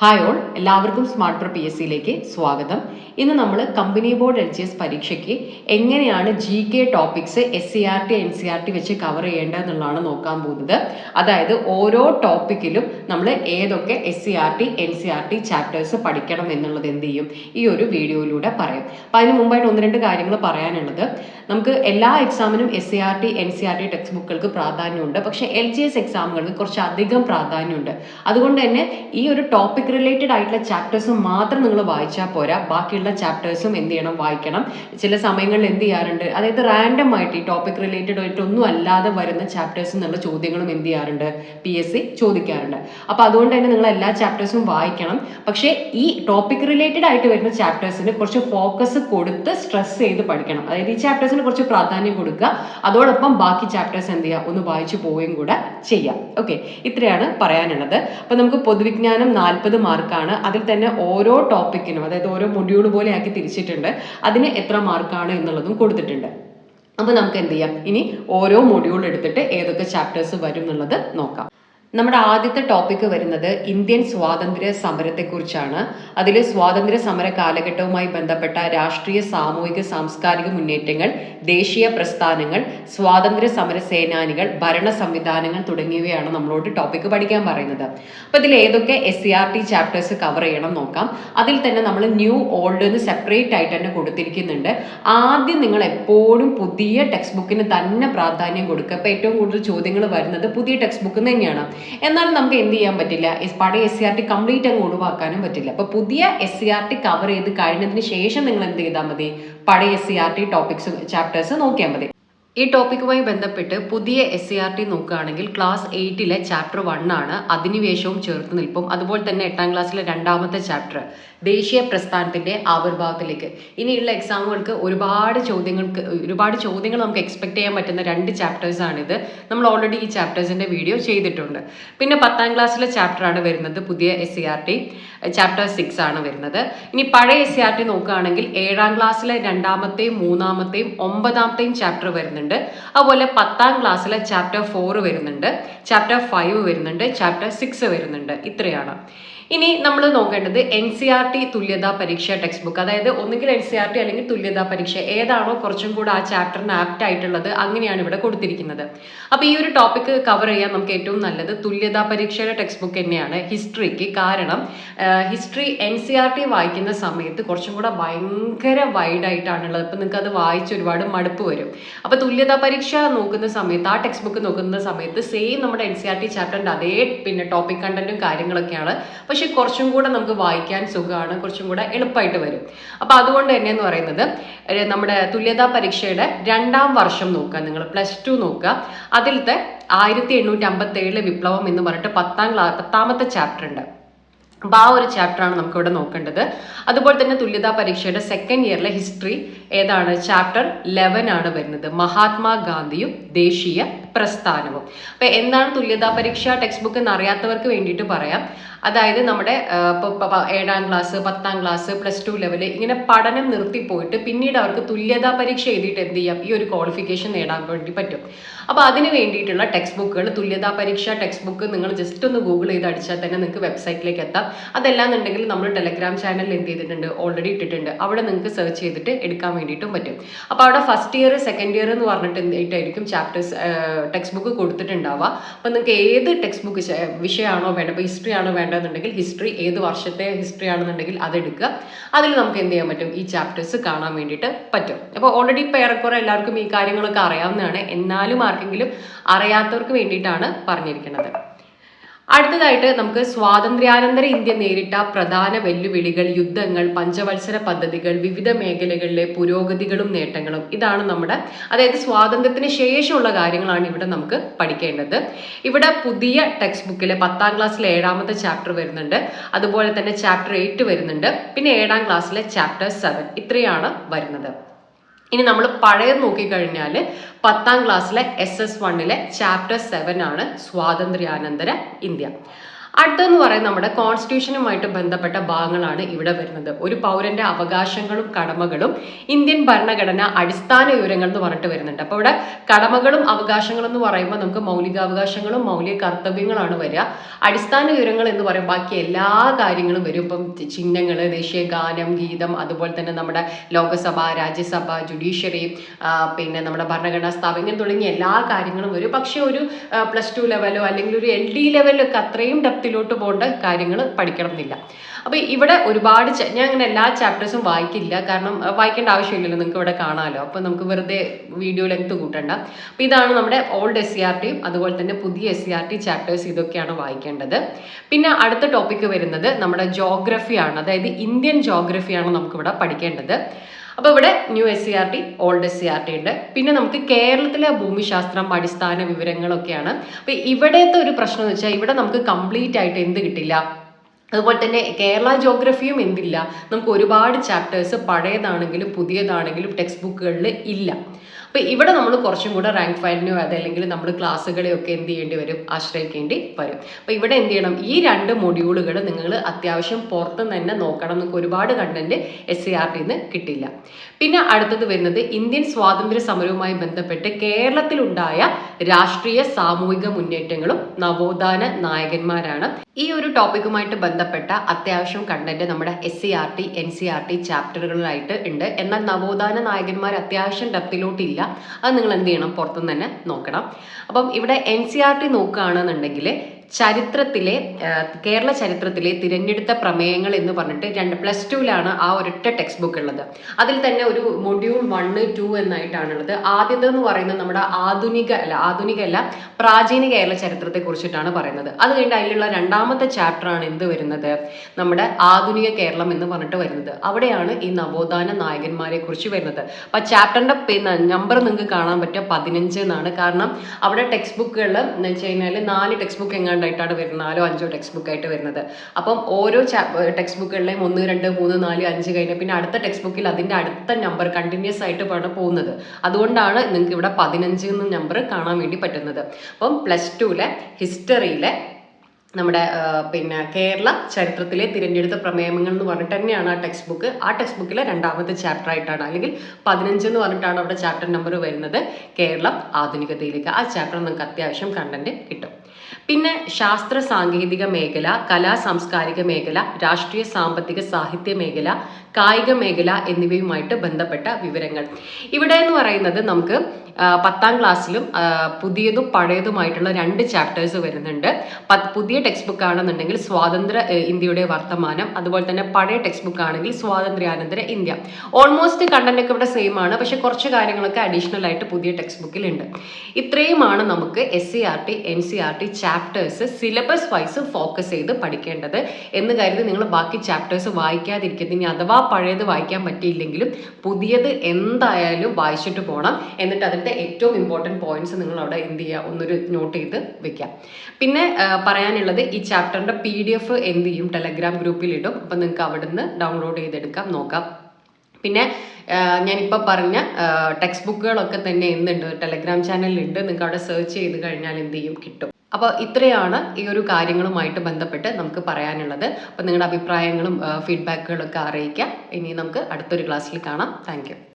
Hi all എല്ലാവർക്കും smart pro P S സിയിലേക്ക് സ്വാഗതം. ഇന്ന് നമ്മൾ company board L G S പരീക്ഷയ്ക്ക് എങ്ങനെയാണ് G K topics S C R T N C R T വെച്ച് കവർ ചെയ്യേണ്ടതെന്നുള്ളതാണ് നോക്കാൻ പോകുന്നത്. അതായത് ഓരോ ടോപ്പിക്കിലും നമ്മൾ ഏതൊക്കെ S C R T N C R T chapters പഠിക്കണം എന്നുള്ളത് എന്ത് ചെയ്യും? ഈ ഒരു വീഡിയോയിലൂടെ പറയും. അപ്പം അതിന് മുമ്പായിട്ട് ഒന്ന് രണ്ട് കാര്യങ്ങൾ പറയാനുള്ളത്. നമുക്ക് എല്ലാ എക്സാമിനും S C R T N C R T text ബുക്കുകൾക്ക് പ്രാധാന്യമുണ്ട്. പക്ഷേ എൽ ജി എസ് എക്സാമുകൾക്ക് കുറച്ച് അധികം പ്രാധാന്യമുണ്ട്. അതുകൊണ്ട് തന്നെ ഈ ഒരു ടോപ്പിക് റിലേറ്റഡ് ആയിട്ടുള്ള ചാപ്റ്റേഴ്സ് മാത്രം നിങ്ങൾ വായിച്ചാൽ പോരാ. ബാക്കിയുള്ള ചാപ്റ്റേഴ്സും എന്ത് ചെയ്യണം? വായിക്കണം. ചില സമയങ്ങളിൽ എന്ത് ചെയ്യാറുണ്ട്? അതായത് റാൻഡം ആയിട്ട് ഈ ടോപ്പിക് റിലേറ്റഡ് ആയിട്ടൊന്നും അല്ലാതെ വരുന്ന ചാപ്റ്റേഴ്സ് എന്നുള്ള ചോദ്യങ്ങളും എന്ത് ചെയ്യാറുണ്ട്? പി എസ് സി ചോദിക്കാറുണ്ട്. അപ്പോൾ അതുകൊണ്ട് തന്നെ നിങ്ങൾ എല്ലാ ചാപ്റ്റേഴ്സും വായിക്കണം. പക്ഷേ ഈ ടോപ്പിക് റിലേറ്റഡ് ആയിട്ട് വരുന്ന ചാപ്റ്റേഴ്സിന് കുറച്ച് ഫോക്കസ് കൊടുത്ത് സ്ട്രെസ് ചെയ്ത് പഠിക്കണം. അതായത് ഈ ചാപ്റ്റേഴ്സിന് കുറച്ച് പ്രാധാന്യം കൊടുക്കുക. അതോടൊപ്പം ബാക്കി ചാപ്റ്റേഴ്സ് എന്ത് ചെയ്യുക? ഒന്ന് വായിച്ചു പോവുകയും കൂടെ ചെയ്യാം. ഓക്കെ ഇത്രയാണ് പറയാനുള്ളത്. അപ്പോൾ നമുക്ക് പൊതുവിജ്ഞാനം നാൽപ്പത് മാർക്കാണ് അതിൽ തന്നെ ഓരോ ടോപ്പിക്കിനും അതായത് ഓരോ മൊഡ്യൂൾ പോലെ ആക്കി തിരിച്ചിട്ടുണ്ട്. അതിന് എത്ര മാർക്കാണ് എന്നുള്ളതും കൊടുത്തിട്ടുണ്ട്. അപ്പോൾ നമുക്ക് എന്ത് ചെയ്യാം? ഇനി ഓരോ മൊഡ്യൂൾ എടുത്തിട്ട് ഏതൊക്കെ ചാപ്റ്റേഴ്സ് വരും എന്നുള്ളത് നോക്കാം. നമ്മുടെ ആദ്യത്തെ ടോപ്പിക്ക് വരുന്നത് ഇന്ത്യൻ സ്വാതന്ത്ര്യ സമരത്തെക്കുറിച്ചാണ്. അതിൽ സ്വാതന്ത്ര്യ സമര കാലഘട്ടവുമായി ബന്ധപ്പെട്ട രാഷ്ട്രീയ സാമൂഹിക സാംസ്കാരിക മുന്നേറ്റങ്ങൾ ദേശീയ പ്രസ്ഥാനങ്ങൾ സ്വാതന്ത്ര്യ സമര സേനാനികൾ ഭരണ സംവിധാനങ്ങൾ തുടങ്ങിയവയാണ് നമ്മളോട് ടോപ്പിക്ക് പഠിക്കാൻ പറയുന്നത്. അപ്പോൾ ഇതിൽ ഏതൊക്കെ S C R T chapters cover ചെയ്യണം നോക്കാം. അതിൽ തന്നെ നമ്മൾ ന്യൂ ഓൾഡ് എന്ന് സെപ്പറേറ്റ് ആയിട്ട് തന്നെ കൊടുത്തിരിക്കുന്നുണ്ട്. ആദ്യം നിങ്ങൾ എപ്പോഴും പുതിയ ടെക്സ്റ്റ് ബുക്കിന് തന്നെ പ്രാധാന്യം കൊടുക്കുക. അപ്പോൾ ഏറ്റവും കൂടുതൽ ചോദ്യങ്ങൾ വരുന്നത് പുതിയ ടെക്സ്റ്റ് ബുക്ക് തന്നെയാണ്. എന്നാൽ നമുക്ക് എന്ത് ചെയ്യാൻ പറ്റില്ല? പഴയ S C R T complete അങ്ങ് ഒഴിവാക്കാനും പറ്റില്ല. അപ്പോൾ പുതിയ S C R T cover ചെയ്ത് കഴിഞ്ഞതിന് ശേഷം നിങ്ങൾ എന്ത് ചെയ്താൽ മതി? പഴയ S C R T topics chapters നോക്കിയാൽ മതി. ഈ ടോപ്പിക്കുമായി ബന്ധപ്പെട്ട് പുതിയ എസ് സി ആർ ടി നോക്കുകയാണെങ്കിൽ ക്ലാസ് എയ്റ്റിലെ ചാപ്റ്റർ വൺ ആണ്. അധിനിവേശവും ചേർത്ത് നിൽപ്പും. അതുപോലെ തന്നെ എട്ടാം ക്ലാസ്സിലെ രണ്ടാമത്തെ ചാപ്റ്റർ ദേശീയ പ്രസ്ഥാനത്തിന്റെ ആവിർഭാവത്തിലേക്ക്. ഇനിയുള്ള എക്സാമുകൾക്ക് ഒരുപാട് ചോദ്യങ്ങൾക്ക് ഒരുപാട് ചോദ്യങ്ങൾ നമുക്ക് എക്സ്പെക്ട് ചെയ്യാൻ പറ്റുന്ന രണ്ട് ചാപ്റ്റേഴ്സ് ആണിത്. നമ്മൾ ഓൾറെഡി ഈ ചാപ്റ്റേഴ്സിന്റെ വീഡിയോ ചെയ്തിട്ടുണ്ട്. പിന്നെ പത്താം ക്ലാസ്സിലെ ചാപ്റ്റർ ആണ് വരുന്നത് പുതിയ S C R T chapter six ആണ് വരുന്നത്. ഇനി പഴയ എസ് സി ആർ ടി നോക്കുകയാണെങ്കിൽ ഏഴാം ക്ലാസ്സിലെ രണ്ടാമത്തെയും മൂന്നാമത്തെയും ഒമ്പതാമത്തെയും ചാപ്റ്റർ വരുന്നുണ്ട്. അതുപോലെ പത്താം ക്ലാസ്സിലെ ചാപ്റ്റർ ഫോർ വരുന്നുണ്ട്. ചാപ്റ്റർ ഫൈവ് വരുന്നുണ്ട്. ചാപ്റ്റർ സിക്സ് വരുന്നുണ്ട്. ഇത്രയാണ്. ഇനി നമ്മൾ നോക്കേണ്ടത് എൻ സി ആർ ടി തുല്യതാ പരീക്ഷ ടെക്സ്റ്റ് ബുക്ക് അതായത് ഒന്നുകിൽ എൻ സി ആർ ടി അല്ലെങ്കിൽ തുല്യതാ പരീക്ഷ ഏതാണോ കുറച്ചും കൂടെ ആ ചാപ്റ്ററിന് ആപ്റ്റ് ആയിട്ടുള്ളത് അങ്ങനെയാണ് ഇവിടെ കൊടുത്തിരിക്കുന്നത്. അപ്പോൾ ഈ ഒരു ടോപ്പിക്ക് കവർ ചെയ്യാൻ നമുക്ക് ഏറ്റവും നല്ലത് തുല്യതാ പരീക്ഷയുടെ ടെക്സ്റ്റ് ബുക്ക് തന്നെയാണ് ഹിസ്റ്ററിക്ക് കാരണം history N C R T വായിക്കുന്ന സമയത്ത് കുറച്ചും കൂടെ ഭയങ്കര വൈഡ് ആയിട്ടാണുള്ളത്. അപ്പം നിങ്ങൾക്ക് അത് വായിച്ച് ഒരുപാട് മടുപ്പ് വരും. അപ്പോൾ തുല്യതാ പരീക്ഷ നോക്കുന്ന സമയത്ത് ആ ടെക്സ്റ്റ് ബുക്ക് നോക്കുന്ന സമയത്ത് സെയിം നമ്മുടെ എൻ സി ആർ ടി ചാപ്റ്ററിന്റെ അതേ പിന്നെ ടോപ്പിക് കണ്ടന്റും കാര്യങ്ങളൊക്കെയാണ്. പക്ഷെ കുറച്ചും കൂടെ നമുക്ക് വായിക്കാൻ സുഖമാണ് കുറച്ചും കൂടെ എളുപ്പമായിട്ട് വരും. അപ്പോൾ അതുകൊണ്ട് തന്നെ എന്ന് പറയുന്നത് നമ്മുടെ തുല്യതാ പരീക്ഷയുടെ രണ്ടാം വർഷം നോക്കുക നിങ്ങൾ പ്ലസ് ടു നോക്കുക. അതിലത്തെ ആയിരത്തി എണ്ണൂറ്റി അമ്പത്തി ഏഴിലെ വിപ്ലവം എന്ന് പറഞ്ഞിട്ട് പത്താം ക്ലാ പത്താമത്തെ ചാപ്റ്റർ ഉണ്ട്. അപ്പോൾ ആ ഒരു ചാപ്റ്ററാണ് നമുക്ക് ഇവിടെ നോക്കേണ്ടത്. അതുപോലെ തന്നെ തുല്യതാ പരീക്ഷയുടെ സെക്കൻഡ് ഇയറിലെ ഹിസ്റ്ററി ഏതാണ്? ചാപ്റ്റർ ലെവൻ ആണ് വരുന്നത്. മഹാത്മാഗാന്ധിയും ദേശീയ പ്രസ്ഥാനവും. അപ്പോൾ എന്താണ് തുല്യതാ പരീക്ഷ ടെക്സ്റ്റ് ബുക്ക് എന്ന് അറിയാത്തവർക്ക് വേണ്ടിയിട്ട് പറയാം. അതായത് നമ്മുടെ ഏഴാം ക്ലാസ് പത്താം ക്ലാസ് പ്ലസ് ടു ലെവൽ ഇങ്ങനെ പഠനം നിർത്തിപ്പോയിട്ട് പിന്നീട് അവർക്ക് തുല്യതാ പരീക്ഷ എഴുതിയിട്ട് എന്ത് ചെയ്യാം? ഈ ഒരു ക്വാളിഫിക്കേഷൻ നേടാൻ വേണ്ടി പറ്റും. അപ്പോൾ അതിന് വേണ്ടിയിട്ടുള്ള ടെക്സ്റ്റ് ബുക്കുകൾ തുല്യതാ പരീക്ഷ ടെക്സ്റ്റ് ബുക്ക് നിങ്ങൾ ജസ്റ്റ് ഒന്ന് ഗൂഗിൾ ചെയ്ത് അടിച്ചാൽ തന്നെ നിങ്ങൾക്ക് വെബ്സൈറ്റിലേക്ക് എത്താം. അതെല്ലാം എന്നുണ്ടെങ്കിൽ നമ്മൾ ടെലഗ്രാം ചാനലിൽ എന്ത് ചെയ്തിട്ടുണ്ട്? ഓൾറെഡി ഇട്ടിട്ടുണ്ട്. അവിടെ നിങ്ങൾക്ക് സെർച്ച് ചെയ്തിട്ട് എടുക്കാൻ വേണ്ടിയിട്ടും പറ്റും. അപ്പോൾ അവിടെ ഫസ്റ്റ് ഇയർ സെക്കൻഡ് ഇയർ എന്ന് പറഞ്ഞിട്ട് എന്തായിട്ടായിരിക്കും ചാപ്റ്റേഴ്സ് ടെക്സ്റ്റ് ബുക്ക് കൊടുത്തിട്ടുണ്ടാവുക. അപ്പോൾ നിങ്ങൾക്ക് ഏത് ടെക്സ്റ്റ് ബുക്ക് വിഷയമാണോ വേണ്ടത്? ഇപ്പോൾ ഹിസ്റ്ററി ആണോ വേണ്ടതെന്നുണ്ടെങ്കിൽ ഹിസ്റ്ററി ഏത് വർഷത്തെ ഹിസ്റ്ററി ആണെന്നുണ്ടെങ്കിൽ അതെടുക്കുക അതിൽ നമുക്ക് എന്ത് ചെയ്യാൻ പറ്റും? ഈ ചാപ്റ്റേഴ്സ് കാണാൻ വേണ്ടിയിട്ട് പറ്റും. അപ്പോൾ ഓൾറെഡി ഇപ്പോൾ ഏറെക്കുറെ എല്ലാവർക്കും ഈ കാര്യങ്ങളൊക്കെ അറിയാവുന്നതാണ്. എന്നാലും ആർക്കെങ്കിലും അറിയാത്തവർക്ക് വേണ്ടിയിട്ടാണ് പറഞ്ഞിരിക്കുന്നത്. അടുത്തതായിട്ട് നമുക്ക് സ്വാതന്ത്ര്യാനന്തര ഇന്ത്യ നേരിട്ട പ്രധാന വെല്ലുവിളികൾ യുദ്ധങ്ങൾ പഞ്ചവത്സര പദ്ധതികൾ വിവിധ മേഖലകളിലെ പുരോഗതികളും നേട്ടങ്ങളും. ഇതാണ് നമ്മുടെ അതായത് സ്വാതന്ത്ര്യത്തിന് ശേഷമുള്ള കാര്യങ്ങളാണ് ഇവിടെ നമുക്ക് പഠിക്കേണ്ടത്. ഇവിടെ പുതിയ ടെക്സ്റ്റ് ബുക്കിലെ പത്താം ക്ലാസ്സിലെ ഏഴാമത്തെ ചാപ്റ്റർ വരുന്നുണ്ട്. അതുപോലെ തന്നെ ചാപ്റ്റർ എയ്റ്റ് വരുന്നുണ്ട്. പിന്നെ ഏഴാം ക്ലാസ്സിലെ ചാപ്റ്റർ സെവൻ ഇത്രയാണ് വരുന്നത്. ഇനി നമ്മൾ പഴയത് നോക്കിക്കഴിഞ്ഞാൽ പത്താം ക്ലാസ്സിലെ എസ് എസ് വണ്ണിലെ ചാപ്റ്റർ സെവൻ ആണ് സ്വാതന്ത്ര്യാനന്തര ഇന്ത്യ. അടുത്തെന്ന് പറയുന്നത് നമ്മുടെ കോൺസ്റ്റിറ്റ്യൂഷനുമായിട്ട് ബന്ധപ്പെട്ട ഭാഗങ്ങളാണ് ഇവിടെ വരുന്നത്. ഒരു പൗരന്റെ അവകാശങ്ങളും കടമകളും ഇന്ത്യൻ ഭരണഘടന അടിസ്ഥാന വിവരങ്ങൾ എന്ന് പറഞ്ഞിട്ട് വരുന്നുണ്ട്. അപ്പോൾ ഇവിടെ കടമകളും അവകാശങ്ങളും എന്ന് പറയുമ്പോൾ നമുക്ക് മൗലികാവകാശങ്ങളും മൗലിക കർത്തവ്യങ്ങളാണ് വരിക. അടിസ്ഥാന വിവരങ്ങൾ എന്ന് പറയും ബാക്കി എല്ലാ കാര്യങ്ങളും വരും. ഇപ്പം ചിഹ്നങ്ങൾ ദേശീയ ഗാനം ഗീതം അതുപോലെ തന്നെ നമ്മുടെ ലോകസഭ രാജ്യസഭ ജുഡീഷ്യറി പിന്നെ നമ്മുടെ ഭരണഘടനാ സ്ഥാപനം തുടങ്ങിയ എല്ലാ കാര്യങ്ങളും വരും. പക്ഷേ ഒരു പ്ലസ് ടു ലെവലോ അല്ലെങ്കിൽ ഒരു എൽ ഡി ലെവലൊക്കെ അത്രയും ഡെപ്തിലോട്ട് പോകേണ്ട കാര്യങ്ങൾ പഠിക്കണം എന്നില്ല അപ്പോൾ ഇവിടെ ഒരുപാട് ഞാൻ അങ്ങനെ എല്ലാ ചാപ്റ്റേഴ്സും വായിക്കില്ല. കാരണം വായിക്കേണ്ട ആവശ്യമില്ലല്ലോ നിങ്ങൾക്ക് ഇവിടെ കാണാമല്ലോ അപ്പോൾ നമുക്ക് വെറുതെ വീഡിയോ ലെങ്ത് കൂട്ടണ്ട. അപ്പോൾ ഇതാണ് നമ്മുടെ ഓൾഡ് എസ് സി ആർ ടിയും അതുപോലെ തന്നെ പുതിയ S C R T chapters ഇതൊക്കെയാണ് വായിക്കേണ്ടത്. പിന്നെ അടുത്ത ടോപ്പിക്ക് വരുന്നത് നമ്മുടെ ജോഗ്രഫിയാണ് അതായത് ഇന്ത്യൻ ജോഗ്രഫിയാണ് നമുക്കിവിടെ പഠിക്കേണ്ടത്. അപ്പോൾ ഇവിടെ new S C R T old S C R T ഉണ്ട്. പിന്നെ നമുക്ക് കേരളത്തിലെ ഭൂമിശാസ്ത്രം അടിസ്ഥാന വിവരങ്ങളൊക്കെയാണ്. അപ്പോൾ ഇവിടത്തെ ഒരു പ്രശ്നം എന്ന് വെച്ചാൽ ഇവിടെ നമുക്ക് കംപ്ലീറ്റ് ആയിട്ട് എന്ത് കിട്ടില്ല? അതുപോലെ തന്നെ കേരള ജോഗ്രഫിയും എന്തില്ല? നമുക്ക് ഒരുപാട് ചാപ്റ്റേഴ്സ് പഴയതാണെങ്കിലും പുതിയതാണെങ്കിലും ടെക്സ്റ്റ് ബുക്കുകളിൽ ഇല്ല. അപ്പോൾ ഇവിടെ നമ്മൾ കുറച്ചും കൂടെ റാങ്ക് ഫയലിനോ അതല്ലെങ്കിൽ നമ്മൾ ക്ലാസ്സുകളെയൊക്കെ എന്ത് ചെയ്യേണ്ടി വരും? ആശ്രയിക്കേണ്ടി വരും. അപ്പോൾ ഇവിടെ എന്ത് ചെയ്യണം? ഈ രണ്ട് മൊഡ്യൂളുകൾ നിങ്ങൾ അത്യാവശ്യം പുറത്ത് തന്നെ നോക്കണം നിങ്ങൾക്ക് ഒരുപാട് കണ്ടന്റ് എസ് സി ആർ ടിന്ന് കിട്ടില്ല പിന്നെ അടുത്തത് വരുന്നത് ഇന്ത്യൻ സ്വാതന്ത്ര്യ സമരവുമായി ബന്ധപ്പെട്ട് കേരളത്തിലുണ്ടായ രാഷ്ട്രീയ സാമൂഹിക മുന്നേറ്റങ്ങളും നവോത്ഥാന നായകന്മാരാണ്. ഈ ഒരു ടോപ്പിക്കുമായിട്ട് ബന്ധപ്പെട്ട അത്യാവശ്യം കണ്ടന്റ് നമ്മുടെ S C R T N C R T ചാപ്റ്ററുകളിലായിട്ട് ഉണ്ട്. എന്നാൽ നവോത്ഥാന നായകന്മാർ അത്യാവശ്യം ഡെപ്തിലോട്ടില്ല അത് നിങ്ങൾ എന്ത് ചെയ്യണം? പുറത്തുനിന്ന് തന്നെ നോക്കണം. അപ്പം ഇവിടെ എൻ സി ആർ ടി നോക്കുകയാണെന്നുണ്ടെങ്കിൽ ചരിത്രത്തിലെ കേരള ചരിത്രത്തിലെ തിരഞ്ഞെടുത്ത പ്രമേയങ്ങൾ എന്ന് പറഞ്ഞിട്ട് രണ്ട് പ്ലസ് ടുവിലാണ് ആ ഒരൊറ്റ ടെക്സ്റ്റ് ബുക്ക് ഉള്ളത്. അതിൽ തന്നെ ഒരു മൊഡ്യൂൾ വണ്ണ് ടു എന്നായിട്ടാണുള്ളത്. ആദ്യത്തെ എന്ന് പറയുന്നത് നമ്മുടെ ആധുനിക അല്ല ആധുനിക അല്ല പ്രാചീന കേരള ചരിത്രത്തെ കുറിച്ചിട്ടാണ് പറയുന്നത്. അത് കഴിഞ്ഞിട്ട് അതിലുള്ള രണ്ടാമത്തെ ചാപ്റ്റർ ആണ് എന്ത് വരുന്നത്? നമ്മുടെ ആധുനിക കേരളം എന്ന് പറഞ്ഞിട്ട് വരുന്നത്. അവിടെയാണ് ഈ നവോത്ഥാന നായകന്മാരെ കുറിച്ച് വരുന്നത്. അപ്പൊ ചാപ്റ്ററിന്റെ നമ്പർ നിങ്ങൾക്ക് കാണാൻ പറ്റുക പതിനഞ്ച് എന്നാണ്. കാരണം അവിടെ ടെക്സ്റ്റ് ബുക്കുകളിൽ എന്ന് വെച്ച് കഴിഞ്ഞാൽ നാല് ടെക്സ്റ്റ് ബുക്ക് എങ്ങാണ്ട് ആയിട്ടാണ് വരുന്നത്. നാലോ അഞ്ചോ ടെക്സ്റ്റ് ബുക്ക് ആയിട്ട് വരുന്നത്. അപ്പം ഓരോ ടെക്സ്റ്റ് ബുക്കുകളിലെയും ഒന്ന് രണ്ട് മൂന്ന് നാല് അഞ്ച് കഴിഞ്ഞ് പിന്നെ അടുത്ത ടെക്സ്റ്റ് ബുക്കിൽ അതിന്റെ അടുത്ത നമ്പർ കണ്ടിന്യൂസ് ആയിട്ട് വേണം പോകുന്നത്. അതുകൊണ്ടാണ് നിങ്ങൾക്ക് ഇവിടെ പതിനഞ്ച് എന്ന നമ്പർ കാണാൻ വേണ്ടി പറ്റുന്നത്. അപ്പം പ്ലസ് ടുവിലെ ഹിസ്റ്ററിയിലെ നമ്മുടെ പിന്നെ കേരള ചരിത്രത്തിലെ തിരഞ്ഞെടുത്ത പ്രമേയങ്ങൾ എന്ന് പറഞ്ഞിട്ട് തന്നെയാണ് ആ ടെക്സ്റ്റ് ബുക്ക് ആ ടെക്സ്റ്റ് ബുക്കിലെ രണ്ടാമത്തെ ചാപ്റ്റർ ആയിട്ടാണ് അല്ലെങ്കിൽ പതിനഞ്ച് എന്ന് പറഞ്ഞിട്ടാണ് അവിടെ ചാപ്റ്റർ നമ്പർ വരുന്നത്. കേരളം ആധുനികതയിലേക്ക്. ആ ചാപ്റ്റർ നിങ്ങൾക്ക് അത്യാവശ്യം കണ്ടന്റ് കിട്ടും. പിന്നെ ശാസ്ത്ര സാങ്കേതിക മേഖല കലാ സാംസ്കാരിക മേഖല രാഷ്ട്രീയ സാമ്പത്തിക സാഹിത്യ മേഖല കായിക മേഖല എന്നിവയുമായിട്ട് ബന്ധപ്പെട്ട വിവരങ്ങൾ. ഇവിടെ എന്ന് പറയുന്നത് നമുക്ക് പത്താം ക്ലാസ്സിലും പുതിയതും പഴയതുമായിട്ടുള്ള രണ്ട് ചാപ്റ്റേഴ്സ് വരുന്നുണ്ട്. പുതിയ ടെക്സ്റ്റ് ബുക്ക് ആണെന്നുണ്ടെങ്കിൽ സ്വാതന്ത്ര്യ ഇന്ത്യയുടെ വർത്തമാനം അതുപോലെ തന്നെ പഴയ ടെക്സ്റ്റ് ബുക്ക് ആണെങ്കിൽ സ്വാതന്ത്ര്യാനന്തര ഇന്ത്യ. ഓൾമോസ്റ്റ് കണ്ടന്റ് ഒക്കെ ഇവിടെ സെയിം ആണ് പക്ഷെ കുറച്ച് കാര്യങ്ങളൊക്കെ അഡീഷണൽ ആയിട്ട് പുതിയ ടെക്സ്റ്റ് ബുക്കിൽ ഉണ്ട് ഇത്രയുമാണ് നമുക്ക് S C R T N C R T chapters syllabus wise focus ചെയ്ത് പഠിക്കേണ്ടത് എന്ന് കരുതി നിങ്ങൾ ബാക്കി ചാപ്റ്റേഴ്സ് വായിക്കാതിരിക്കുന്നത് അഥവാ പഴയത് വായിക്കാൻ പറ്റിയില്ലെങ്കിലും പുതിയത് എന്തായാലും വായിച്ചിട്ട് പോകണം എന്നിട്ട് അതിന്റെ ഏറ്റവും ഇമ്പോർട്ടന്റ് പോയിന്റ്സ് നിങ്ങൾ അവിടെ എന്ത് ചെയ്യുക? ഒന്നൊരു നോട്ട് ചെയ്ത് വെക്കാം പിന്നെ പറയാനുള്ളത് ഈ ചാപ്റ്ററിന്റെ പി ഡി എഫ് എന്ത് ചെയ്യും? ടെലഗ്രാം ഗ്രൂപ്പിൽ ഇടും. അപ്പം നിങ്ങൾക്ക് അവിടുന്ന് ഡൗൺലോഡ് ചെയ്തെടുക്കാം. നോക്കാം. പിന്നെ ഞാനിപ്പോൾ പറഞ്ഞ ടെക്സ്റ്റ് ബുക്കുകളൊക്കെ തന്നെ എന്തുണ്ട്? ടെലഗ്രാം ചാനലിലുണ്ട് നിങ്ങൾക്ക് അവിടെ സെർച്ച് ചെയ്ത് കഴിഞ്ഞാൽ എന്ത് ചെയ്യും? കിട്ടും. അപ്പോൾ ഇത്രയാണ് ഈ ഒരു കാര്യങ്ങളുമായിട്ട് ബന്ധപ്പെട്ട് നമുക്ക് പറയാനുള്ളത്. അപ്പോൾ നിങ്ങളുടെ അഭിപ്രായങ്ങളും ഫീഡ്ബാക്കുകളൊക്കെ അറിയിക്കാം ഇനി നമുക്ക് അടുത്തൊരു ക്ലാസ്സിൽ കാണാം. താങ്ക്